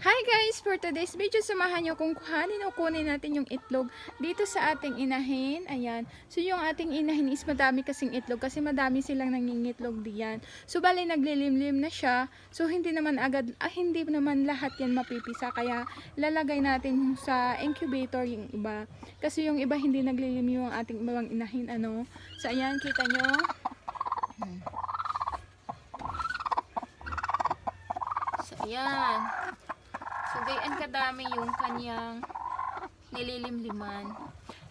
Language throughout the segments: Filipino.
Hi guys! For today's video, samahan nyo kung kuhanin o kunin natin yung itlog dito sa ating inahin. Ayan. So yung ating inahin is madami kasing itlog kasi madami silang nangingitlog diyan. So bali naglilimlim na siya. So hindi naman agad, ah, hindi naman lahat yan mapipisa. Kaya lalagay natin sa incubator yung iba. Kasi yung iba hindi naglilim yung ating ibang inahin. Ano. So ayan, kita nyo. So ayan. So, ganyan kadami yung kanyang nililimliman.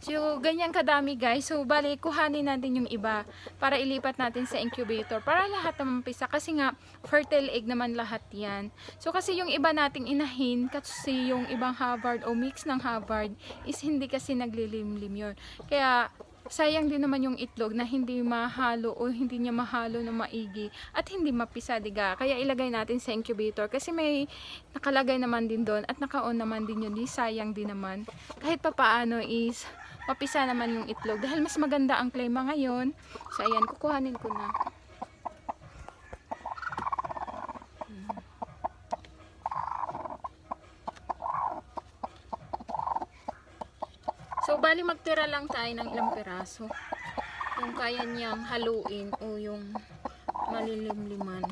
So, ganyan kadami guys. So, bali, kuhanin natin yung iba para ilipat natin sa incubator para lahat naman pisa. Kasi nga, fertile egg naman lahat yan. So, kasi yung iba nating inahin, kasi yung ibang Harvard o mix ng Harvard is hindi kasi naglilimlim yun. Kaya, sayang din naman yung itlog na hindi mahalo o hindi niya mahalo na maigi at hindi mapisa diga. Kaya ilagay natin sa incubator kasi may nakalagay naman din doon at naka-on naman din yun. Di sayang din naman. Kahit pa paano is mapisa naman yung itlog dahil mas maganda ang klima ngayon. So ayan, kukuhanin ko na. Bali magtira lang tayo ng ilang piraso. Kung kaya niyang haluin o yung malilimliman.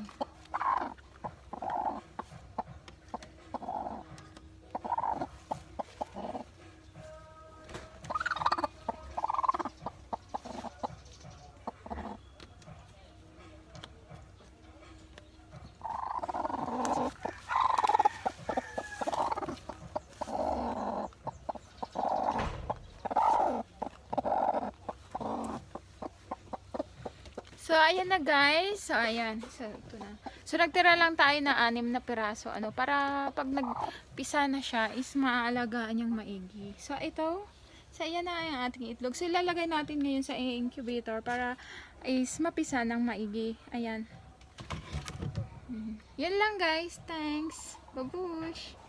So, ayan na guys. So, ayan. So, ito na. So, nagtira lang tayo na anim na piraso. Ano, para pag nagpisa na siya, is maaalagaan niyang maigi. So, ito. So, ayan na yung ating itlog. So, ilalagay natin ngayon sa incubator para is mapisa ng maigi. Ayan. Mhm. Yan lang guys. Thanks. Babush.